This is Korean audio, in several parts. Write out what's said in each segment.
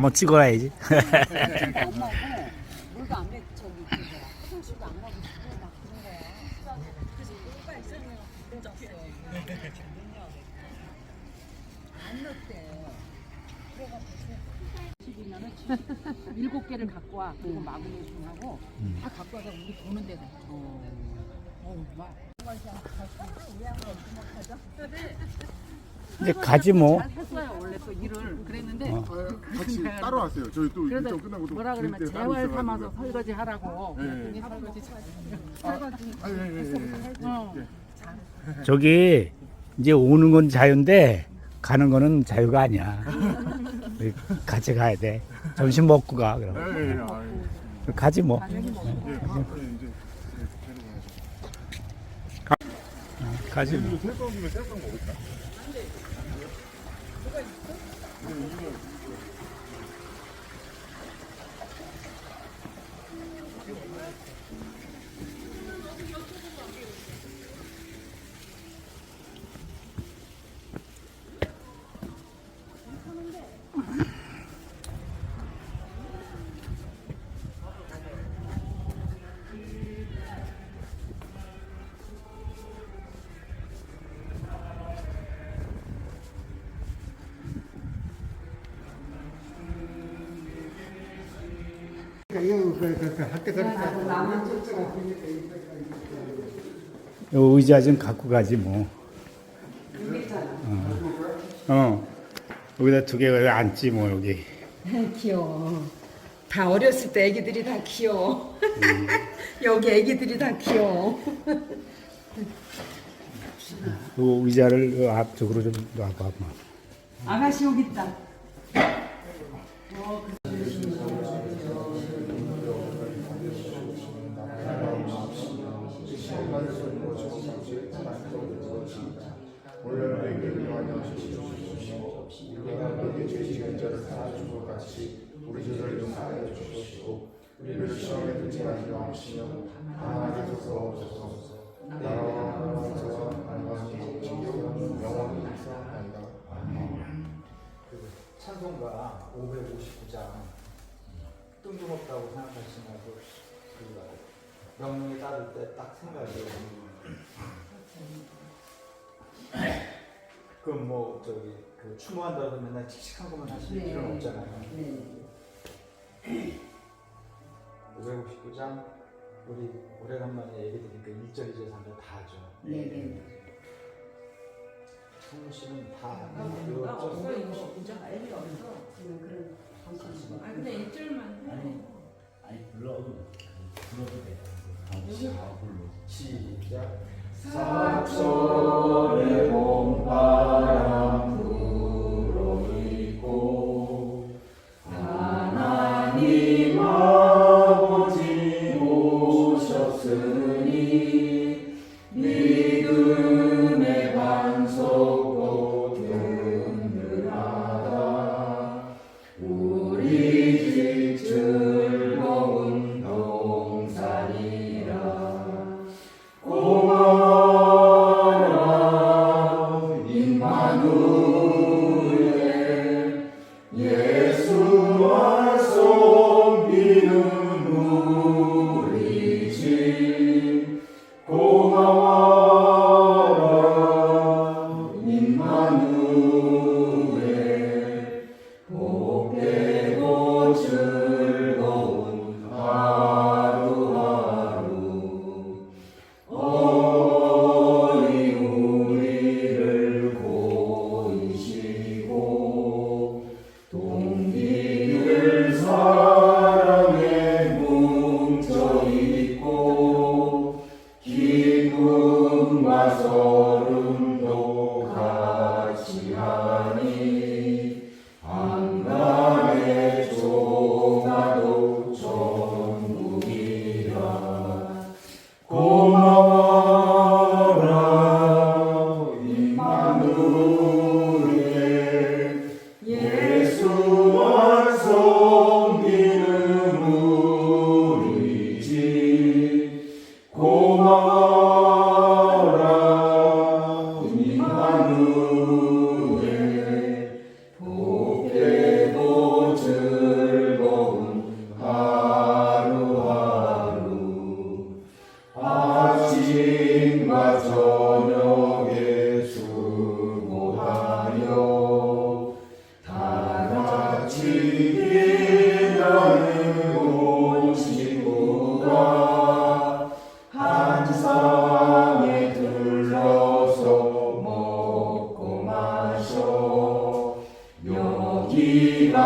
한번 찍어놔야지. 안 나고 물도 안 맺, 저기 그거 화장실도 안 가고 싶고 막 그런 거야. 그래서 뭐가 있으면 늦었어. 안 넣대. 그래가지고 일곱 개를 갖고 와. 그리고 마그네슘하고 다 갖고 와서 우리 보는 데다. 어, 어, 막. 이제 가지 뭐. 잘 했어요 원래 또 일을 그랬는데 어. 같이 따로 왔어요. 저희 또 그래서 일정 끝나고 또 뭐라 그러면 저희 때 따로 재활 있어가지고. 삼아서 설거지 하라고 네. 그랬더니 설거지 잘 설거지 아, 예, 예, 예, 예. 어. 저기 이제 오는 건 자유인데 가는 거는 자유가 아니야. 우리 같이 가야 돼. 점심 먹고 가. 그럼 예, 예, 예. 아, 예. 가지 뭐. 예, 아, 예, 이제 예, 가지 뭐. 데리고 가야죠. 이거 새우깡이면 새우깡 먹을까? 이거 이거 이거. 요 의자 좀 갖고 가지 뭐. 어. 어. 여기다 두개 앉지 뭐 여기. 귀여워. 다 어렸을 때 애기들이 다 귀여워. 여기 애기들이 다 귀여워. 요 의자를 요 앞쪽으로 좀 놔봐. 뭐. 아가씨 여기 있다. 찬송 559장 뜬금없다고 생각하시면 그, 그 명령에 따를 때 딱 생각이 그럼 뭐 저기 그 추모한다고 맨날 칙칙한 것만 하실 네. 필요는 없잖아요. 네. 559장 우리 오래간만에 얘기 드니까 1절, 2절, 3절 다 하죠. 네, 네. 성우 씨는 다나 들었죠? 없어 이거 진짜 애기 없어. 그냥 그런 방식. 아 근데 일절만 해 아니 불러도 불러도 돼. 다 불러. 시작.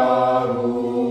Saru.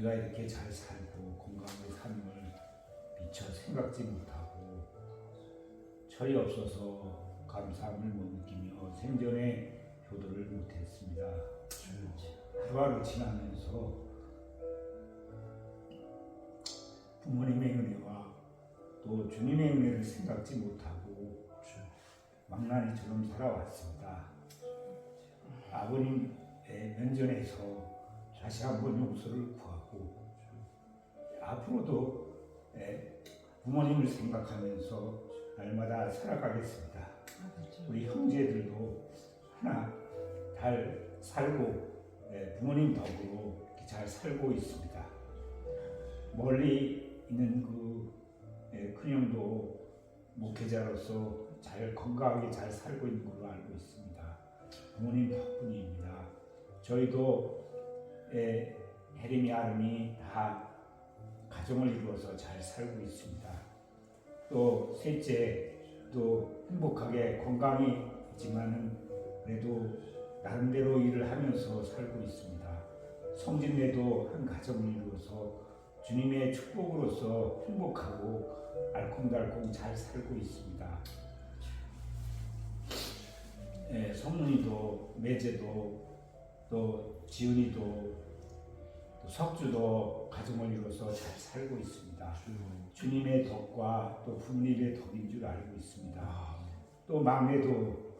우리가 이렇게 잘 살고 사는 걸 미처 생각지 못하고 철이 없어서 감사함을 못 느끼며 생전에 효도를 못했습니다. 하루하루 지나면서 부모님의 은혜와 또 주님의 은혜를 생각지 못하고 망나니처럼 살아왔습니다. 아버님의 면전에서 다시 한번 용서를 구하고 앞으로도 예, 부모님을 생각하면서 날마다 살아가겠습니다. 우리 형제들도 하나 잘 살고 예, 부모님 덕으로 잘 살고 있습니다. 멀리 있는 그 예, 큰형도 목회자로서 잘 건강하게 잘 살고 있는 걸로 알고 있습니다. 부모님 덕분입니다. 저희도 예, 혜림이 아름이 다 가정을 이루어서 잘 살고 있습니다. 또 셋째 또 행복하게 건강이 있지만은 그래도 나름대로 일을 하면서 살고 있습니다. 성진네도 한 가정을 이루어서 주님의 축복으로서 행복하고 알콩달콩 잘 살고 있습니다. 예, 성문이도 매제도 또 지은이도 또 석주도 가정을 이루어서 잘 살고 있습니다. 주님의 덕과 또 부모님의 덕인 줄 알고 있습니다. 또 막내도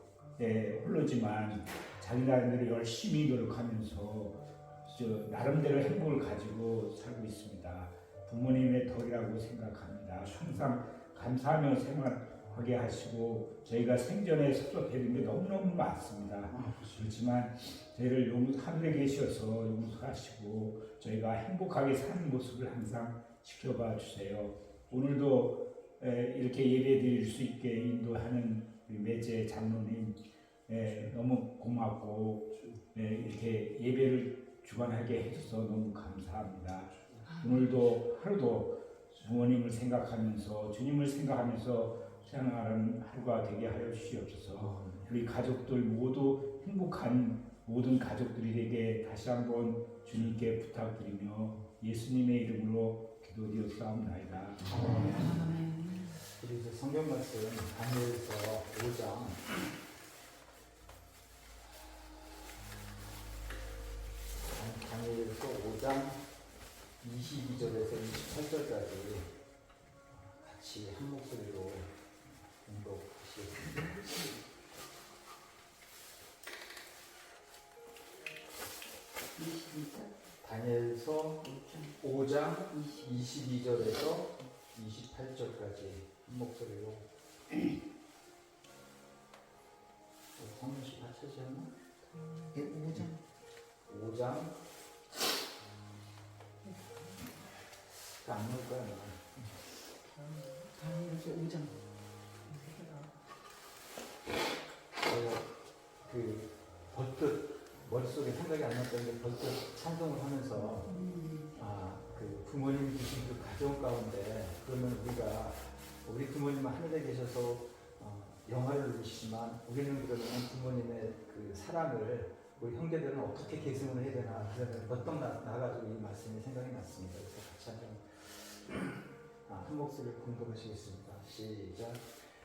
예, 홀로지만 자기 나름대로 열심히 노력하면서 저 나름대로 행복을 가지고 살고 있습니다. 부모님의 덕이라고 생각합니다. 항상 감사하며 생활 하게 하시고 저희가 생전에 섭섭해드린 게 너무너무 많습니다. 그렇지만 저희를 용, 하늘에 계셔서 용서하시고 저희가 행복하게 사는 모습을 항상 지켜봐 주세요. 오늘도 에, 이렇게 예배 드릴 수 있게 인도하는 매제 장로님 에, 너무 고맙고 에, 이렇게 예배를 주관하게 해줘서 너무 감사합니다. 오늘도 하루도 부모님을 생각하면서 주님을 생각하면서 생활하는 하루가 되게 하여 주시옵소서. 우리 가족들 모두 행복한 모든 가족들이 되게 다시 한번 주님께 부탁드리며 예수님의 이름으로 기도드렸사옵나이다. 우리 이제 성경 말씀 다니엘서 5장 다니엘서 5장 22절에서 28절까지 같이 한 목소리로 다. 다니엘서 5장 22절에서 28절까지 한 목소리로. 성민 씨 같이 하셨나? 5장. 5장. 안 나올 거야 제가 그 버뜩 머릿속에 생각이 안 났던 게 버뜩 찬송을 하면서 아, 그 부모님이 주신 그 가정 가운데 그러면 우리가 우리 부모님은 하늘에 계셔서 어, 영화를 누리시지만 우리는 그러면 부모님의 그 사랑을 우리 형제들은 어떻게 계승을 해야 되나 그래서 나, 나가지고 이 말씀이 생각이 났습니다. 그래서 같이 한번 아, 한 목소리를 공독하시겠습니다. 시작.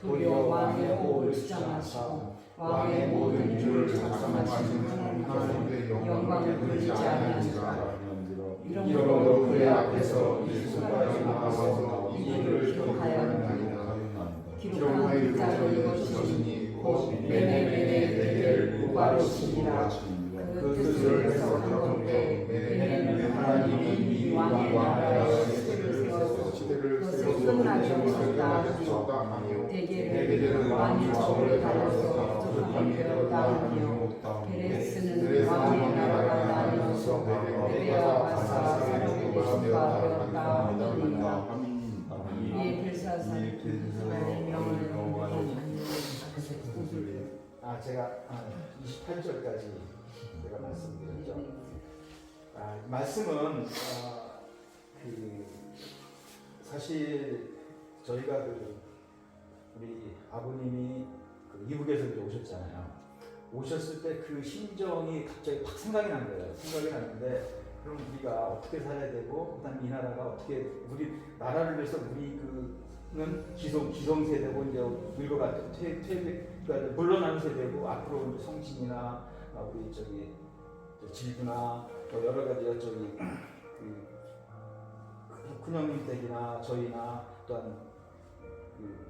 도리어 왕의 호흡을 주장하시고 왕의 모든 일을 작성하신 하나님의 영광을 부르지 아니하니까 이러므로 그의 앞에서 이 순간이 나와서 이 일을 기록하였나이다. 기록한 글자 이것이니 곧 네네네네 내게를 고바로 시니라 그 뜻을 해석하건대 네네는 하나님이 이 시대를 세워서 아 제가 28절까지 제가 말씀드렸죠. 아, 이 말씀은 아, 그 사실 저희가 그 우리 아버님이 그 이북에서 이제 오셨잖아요. 오셨을 때 그 심정이 갑자기 팍 생각이 난 거예요. 생각이 났는데 그럼 우리가 어떻게 살아야 되고 그다음 이 나라가 어떻게 우리 나라를 위해서 우리 그는 기성 기성 세대고 이제 늙어가지고 퇴 퇴, 그러니까 물러나는 세대고 앞으로 이제 성신이나 아, 우리 저기 저 질구나 또 여러 가지 저기 그 큰형님 댁이나 저희나 또한 그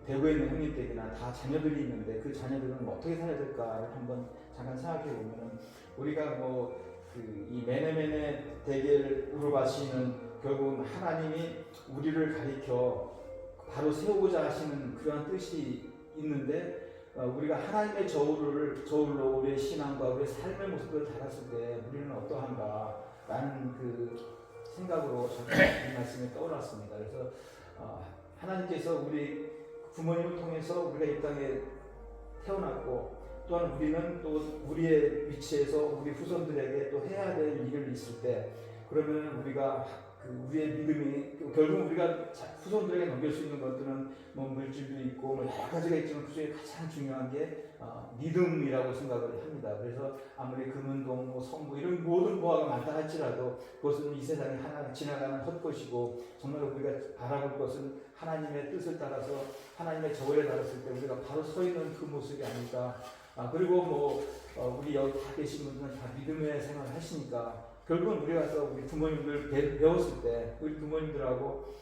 대구에 있는 형님 댁이나 다 자녀들이 있는데 그 자녀들은 뭐 어떻게 살아야 될까 한번 잠깐 생각해 보면은 우리가 뭐 그이 메네메네 대계를 우러가시는 결국은 하나님이 우리를 가리켜 바로 세우고자 하시는 그러한 뜻이 있는데 어, 우리가 하나님의 저울을 저울로 우리의 신앙과 우리의 삶의 모습을 달았을 때 우리는 어떠한가라는 그 생각으로 저는 이 말씀이 떠올랐습니다. 그래서 어, 하나님께서 우리 부모님을 통해서 우리가 이 땅에 태어났고 또한 우리는 또 우리의 위치에서 우리 후손들에게 또 해야 될 일을 있을 때 그러면 우리가 그 우리의 믿음이 결국 우리가 자- 후손들에게 넘길 수 있는 것들은 뭐 물질도 있고 뭐 여러 가지가 있지만 그 중에 가장 중요한 게 어, 믿음이라고 생각을 합니다. 그래서 아무리 금은동, 뭐 성부 이런 모든 보화가 많다 할지라도 그것은 이 세상에 하나 지나가는 헛것이고 정말 우리가 바라볼 것은 하나님의 뜻을 따라서 하나님의 저울에 달았을 때 우리가 바로 서 있는 그 모습이 아닐까. 아 그리고 뭐 어, 우리 여기 다 계신 분들은 다 믿음의 생활을 하시니까 결국은 우리 가서 우리 부모님들 배, 배웠을 때 우리 부모님들하고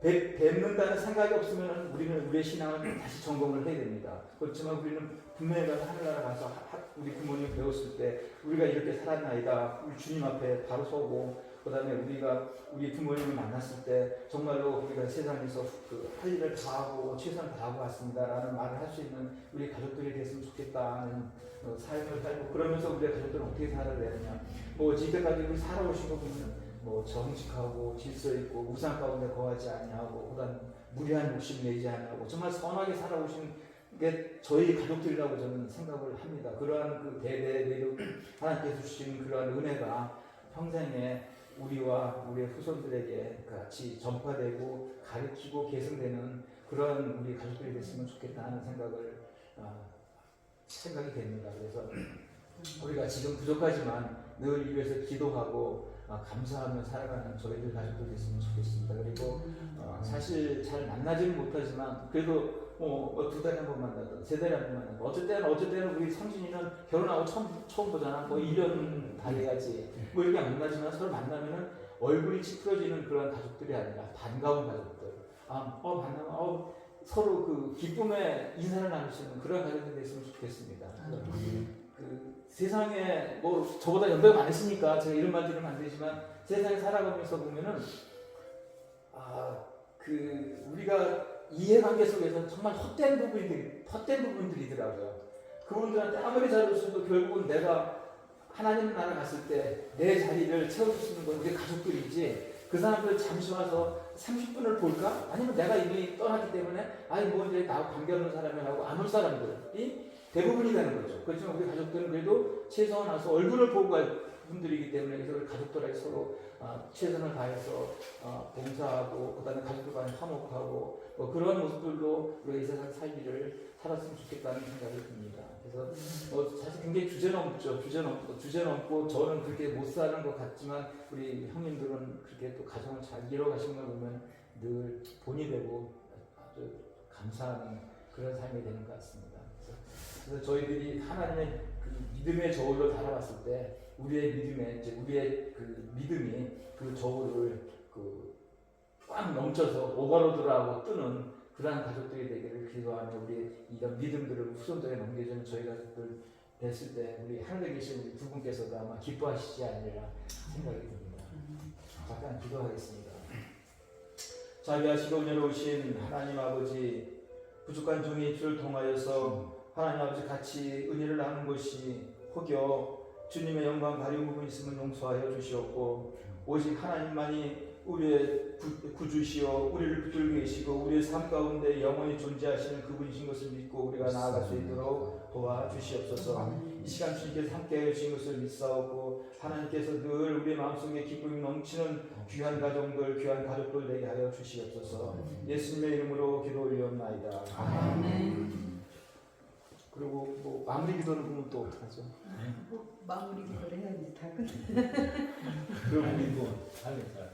배, 뵙는다는 생각이 없으면 우리는 우리의 신앙을 다시 점검을 해야 됩니다. 그렇지만 우리는 분명히 가서 하늘나라 가서 우리 부모님 배웠을 때 우리가 이렇게 살았나이다. 우리 주님 앞에 바로 서고 그 다음에 우리가 우리 부모님을 만났을 때 정말로 우리가 세상에서 그 할 일을 다 하고 최선을 다하고 왔습니다라는 말을 할 수 있는 우리 가족들이 됐으면 좋겠다는 어, 삶을 살고 그러면서 우리 가족들은 어떻게 살아야 되느냐 뭐 지금까지 우리 살아오신 거 보면 뭐 정직하고 질서 있고 우상 가운데 거하지 아니하고 그다음 무리한 욕심 내지 아니하고 정말 선하게 살아오신 게 저희 가족들이라고 저는 생각을 합니다. 그러한 그 대대 내려 하나님께서 주신 그러한 은혜가 평생에 우리와 우리의 후손들에게 같이 전파되고 가르치고 계승되는 그런 우리 가족들이 됐으면 좋겠다 하는 생각을 어, 생각이 됩니다. 그래서 우리가 지금 부족하지만 늘 입에서 기도하고 어, 감사하며 살아가는 저희들 가족들 됐으면 좋겠습니다. 그리고 어, 사실 잘 만나지는 못하지만 그래도 뭐두 달에 한 번 만나든 세 달에 한 번 만나든 어쩔 때는 어쩔 때는 우리 성진이는 결혼하고 처음 처음 보잖아. 뭐 1년 다 돼가지. 뭐 이렇게 안 만나지만 서로 만나면은 얼굴이 찌푸려지는 그런 가족들이 아니라 반가운 가족들. 아, 어 만나면 어 서로 그 기쁨의 인사를 나눌 수 있는 그런 가족들이 됐으면 좋겠습니다. 그래서 그 세상에 뭐 저보다 연배가 많으시니까 제가 이런 말 들으면 안 되지만 세상에 살아가면서 보면은 아 그 우리가 이해관계 속에서 정말 헛된 부분들이 헛된 부분들이더라고요. 그분들한테 아무리 잘해줘도 결국은 내가 하나님 나라 갔을 때 내 자리를 있는 건 우리 가족들이지 그 사람들 잠시 와서 30분을 볼까? 아니면 내가 이미 떠났기 때문에 아니 뭐 이제 나하고 관계없는 사람이라고 아무 사람들이 대부분이 되는 거죠. 그렇지만 우리 가족들은 그래도 최소한 와서 얼굴을 보고 갈 분들이기 때문에 그래서 가족들에게 서로 어, 최선을 다해서 어, 봉사하고 그다음에 가족들 간에 화목하고 뭐 그런 모습들로 우리가 이 세상 살기를 살았으면 좋겠다는 생각이 듭니다. 그래서 뭐 사실 굉장히 주제넘죠. 주제넘고 주제넘고 저는 그렇게 못 사는 것 같지만 우리 형님들은 그렇게 또 가정을 잘 이뤄가신 걸 보면 늘 본이 되고 아주 감사하는 그런 삶이 되는 것 같습니다. 그래서, 그래서 저희들이 하나님의 그 믿음의 저울로 달아봤을 때 우리의 믿음에 이제 우리의 그 믿음이 그 저울을 그 꽉 넘쳐서 오버로드라고 뜨는 그러한 가족들이 되기를 기도하며 우리 이런 믿음들을 후손들에 넘겨주는 저희 가족들 됐을 때 우리 하늘에 계신 우리 두 분께서도 아마 기뻐하시지 않으리라 생각이 듭니다. 잠깐 기도하겠습니다. 자비하시고 은혜로우신 하나님 아버지 부족한 종의 입술을 통하여서 하나님 아버지 같이 은혜를 나눈 것이 혹여 주님의 영광 가리운 부분이 있으면 용서하여 주시옵고 오직 하나님만이 우리의 구- 구주시여 우리를 붙들고 계시고 우리의 삶 가운데 영원히 존재하시는 그분이신 것을 믿고 우리가 나아갈 수 있도록 도와주시옵소서 이 시간 주님께서 함께해 주신 것을 믿사오고 하나님께서 늘 우리의 마음속에 기쁨이 넘치는 귀한 가정들 귀한 가족들 되게 하여 주시옵소서 예수님의 이름으로 기도 올리옵나이다 아멘. 그리고 뭐 마무리 기도는 그러면 또 어떡하죠? 마무리 기도를 해야지 다 끝. 그러면 아이고 알겠어요.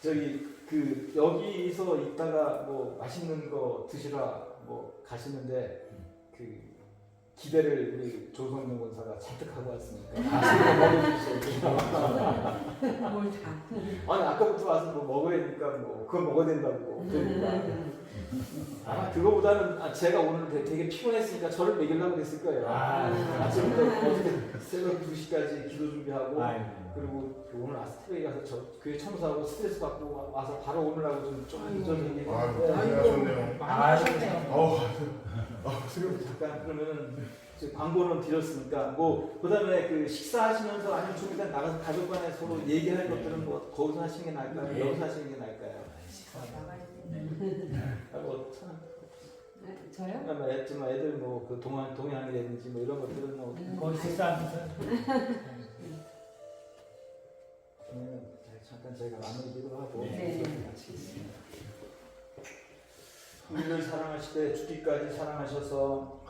저기 그 여기서 있다가 뭐 맛있는 거 드시러 뭐 가시는데 그 기대를 우리 조성용 권사가 잔뜩 하고 왔으니까 맛있는 거 먹어주세요. 뭘 다. 아니 아까부터 와서 뭐 먹으라니까 뭐 그거 먹어야 된다고 그러니까 아마 그거보다는 아, 제가 오늘 되게, 되게 피곤했으니까 저를 먹이려고 그랬을 거예요. 아, 아침부터 어떻게 새벽 2시까지 기도 준비하고 아이고. 그리고 그 오늘 아스트레이 가서 저 교회 청소하고 스트레스 받고 와- 와서 바로 오느라고 좀좀 얘기했는데 아이고. 많이 하셨네요. 어우, 아, 그리고 잠깐 그러면은 이제 광고는 드렸으니까 뭐 그다음에 그 식사하시면서 아니면 좀 일단 나가서 가족 간에 서로 얘기할 것들은 뭐 거기서 하시는 게 나을까요? 네. 여기서 하시는 게 나을까요? 아, 뭐 참, 네, 저요? 그다음에 애들 뭐 애들 뭐그 동안 동양이라든지 뭐 이런 것들은 뭐 거기 식사하면서 그러면 잠깐 저희가 마무리 기도 하고 네. 마치겠습니다. 우리를 사랑하시되 죽기까지 사랑하셔서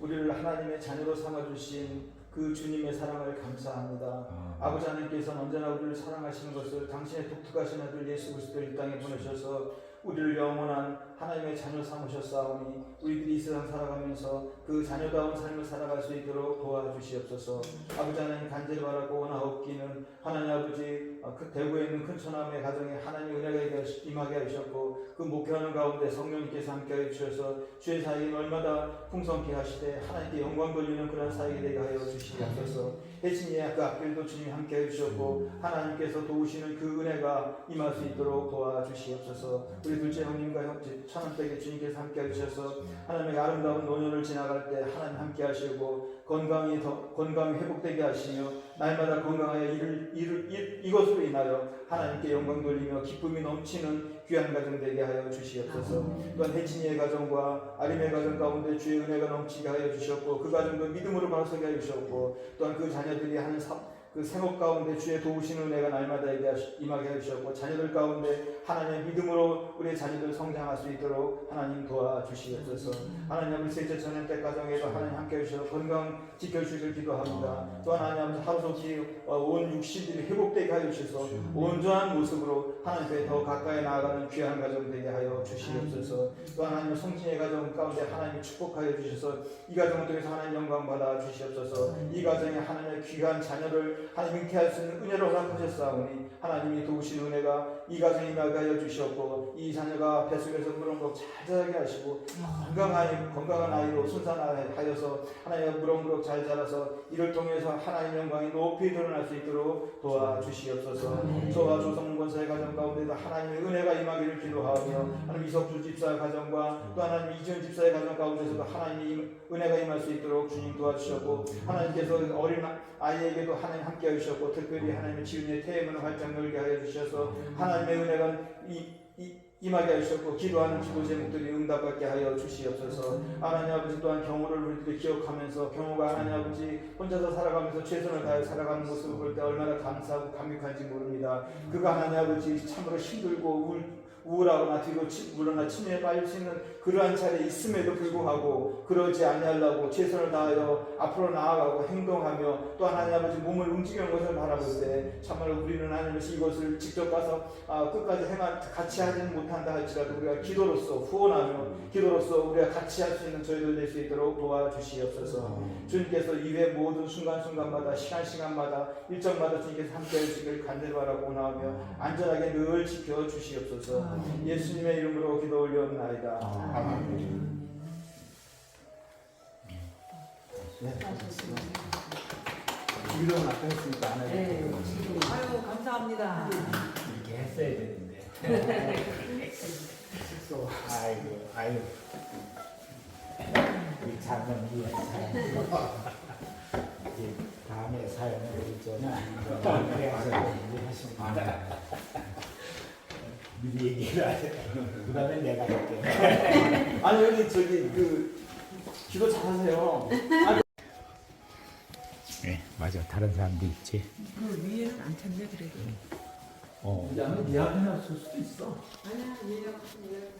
우리를 하나님의 자녀로 삼아주신 그 주님의 사랑을 감사합니다. 아버지 하나님께서는 언제나 우리를 사랑하시는 것을 당신의 독특하신 아들 예수 그리스도를 이 땅에 보내셔서 우리를 영원한 하나님의 자녀 삼으셨사오니 우리들이 이 세상 살아가면서 그 자녀다운 삶을 살아갈 수 있도록 도와주시옵소서. 아버지 하나님 간절히 바라고 원하옵기는 하나님 아버지 어, 그 대구에 있는 큰 처남의 가정에 하나님 은혜가 임하게 하셨고 그 목회하는 가운데 성령님께서 함께하여 주셔서 주의 사역이 얼마나 풍성케 하시되 하나님께 영광 돌리는 그런 사역이 되게 하여 주시옵소서. 해신이의 그 앞길도 주님이 함께해 주셨고 하나님께서 도우시는 그 은혜가 임할 수 있도록 도와주시옵소서. 우리 둘째 형님과 형제 천원댁에 주님께서 함께 해 주셔서 하나님의 아름다운 노년을 지나갈 때 하나님 함께 하시고 건강이 더 건강이 회복되게 하시며 날마다 건강하여 이를 이를 이, 이것으로 인하여 하나님께 영광 돌리며 기쁨이 넘치는 귀한 가정 되게 하여 주시옵소서. 또한 혜진이의 가정과 아림의 가정 가운데 주의 은혜가 넘치게 하여 주셨고 그 가정도 믿음으로 바로서게 하여 주셨고 또한 그 자녀들이 하는 사, 그 생업 가운데 주의 도우시는 은혜가 날마다 임하게 해주셨고 자녀들 가운데 하나님의 믿음으로 우리의 자녀들 성장할 수 있도록 하나님 도와주시옵소서. 하나님 아버지 셋째 전염때 가정에도 하나님 함께 해주셔서 건강 지켜주시길 기도합니다. 또한 하나님 아버지 하루속히 어, 온 육신들이 회복되게 하여 주셔서 온전한 모습으로 하나님께 더 가까이 나아가는 귀한 가정 되게 하여 주시옵소서. 또 하나님 성진의 가정 가운데 하나님이 축복하여 주셔서 이 가정을 통해서 하나님 영광 받아 주시옵소서. 이 가정에 하나님의 귀한 자녀를 하나님 잉태할 수 있는 은혜로 허락하셨사오니 하나님이 도우신 은혜가 이 가정에 임하게 하여 주시옵고 이 자녀가 뱃속에서 무럭무럭 잘 자라게 하시고 건강한 건강한 아이로 순산하여서 하나님의 무럭무럭 잘 자라서 이를 통해서 하나님 영광이 높이 드러날 수 있도록 도와주시옵소서. 저와 조성 권사의 가정 가운데도 하나님의 은혜가 임하기를 기도하며 하나님 이석주 집사의 가정과 또 하나님 이지은 집사의 가정 가운데서도 하나님의 은혜가 임할 수 있도록 주님 도와주셨고 하나님께서 어린 아이에게도 하나님 함께 해주셨고 특별히 하나님의 지은의 태음을 활짝 열게 하여 주셔서 하나님 의 은혜가 이, 이, 임하게 하셨고 기도하는 기도 제목들이 응답받게 하여 주시옵소서. 하나님 아버지 또한 경호를 우리들이 기억하면서 경호가 하나님 아버지 혼자서 살아가면서 최선을 다해 살아가는 모습을 볼 때 얼마나 감사하고 감격한지 모릅니다. 그가 하나님 아버지 참으로 힘들고 우울, 우울하거나 뒤로 치, 물러나 침례에 빠질 수 있는 그러한 차례 있음에도 불구하고 그러지 아니하려고 최선을 다하여 앞으로 나아가고 행동하며 또 하나님 아버지 몸을 움직이는 것을 바라볼 때 참으로 우리는 하나님께서 이것을 직접 가서 아, 끝까지 행한 같이 하지는 못한다 할지라도 우리가 기도로서 후원하며 기도로서 우리가 같이 할 수 있는 저희들 될 수 있도록 도와주시옵소서. 주님께서 이외 모든 순간순간마다 시간시간마다 일정마다 주님께서 함께 해 주시길 간절히 바라고 원하며 안전하게 늘 지켜주시옵소서 예수님의 이름으로 기도 올려옵나이다 네. 이름은 아까 했으니까 안 하겠다 네, 지금 아유 감사합니다. 이렇게 했어야 되는데. 식소 아이고 아유. 이 장은 이해 이제 다음에 사 가요. 있잖아. 그래서 이제 하시면 됩니다. 미리 얘기를 하세요. 그 다음에 내가 할게. 아니 여기 저기 그 기도 잘하세요. 네, 맞아. 다른 사람도 있지. 그 위에는 안 찼네 그래도. 어. 야는 예약해놨을 수도 있어. 일어났네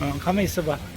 어, 가만 있어봐.